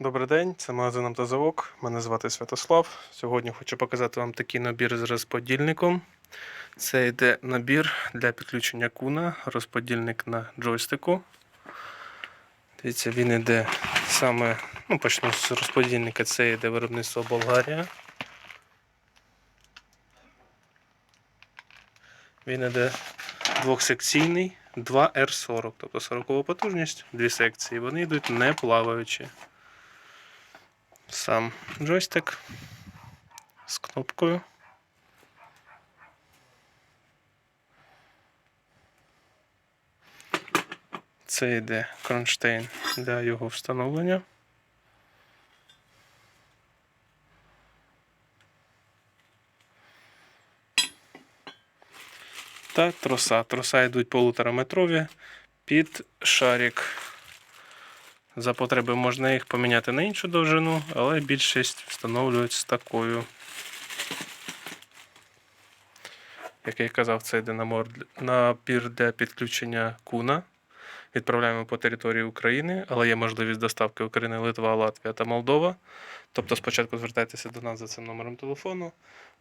Добрий день, це магазин «Автозавок». Мене звати Святослав. Сьогодні хочу показати вам такий набір з розподільником. Це йде набір для підключення куна, розподільник на джойстику. Дивіться, він йде саме, ну почну з розподільника, це йде виробництво Болгарія. Він йде двохсекційний 2R40, тобто 40 потужність, дві секції. Вони йдуть не плаваючі сам джойстик з кнопкою. Це йде кронштейн для його встановлення. Та троса. Троса йдуть полутораметрові під шарик. За потреби можна їх поміняти на іншу довжину, але більшість встановлюють з такою. Як я казав, це йде набір для підключення куна. Відправляємо по території України, але є можливість доставки України, Литва, Латвія та Молдова. Тобто спочатку звертайтеся до нас за цим номером телефону,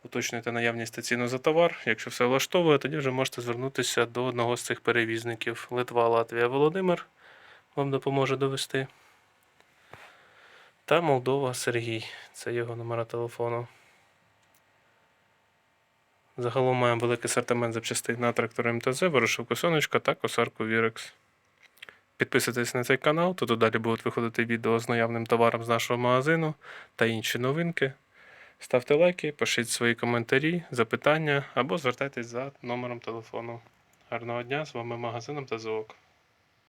уточнюйте наявність та ціну за товар. Якщо все влаштовує, тоді вже можете звернутися до одного з цих перевізників Литва, Латвія, Володимир вам допоможе довести. Та Молдова Сергій. Це його номера телефону. Загалом маємо великий асортимент запчастин на трактор МТЗ, ворошилку сонечка та косарку Вірекс. Підписуйтесь на цей канал, тут далі будуть виходити відео з наявним товаром з нашого магазину та інші новинки. Ставте лайки, пишіть свої коментарі, запитання або звертайтесь за номером телефону. Гарного дня! З вами магазин МТЗОК.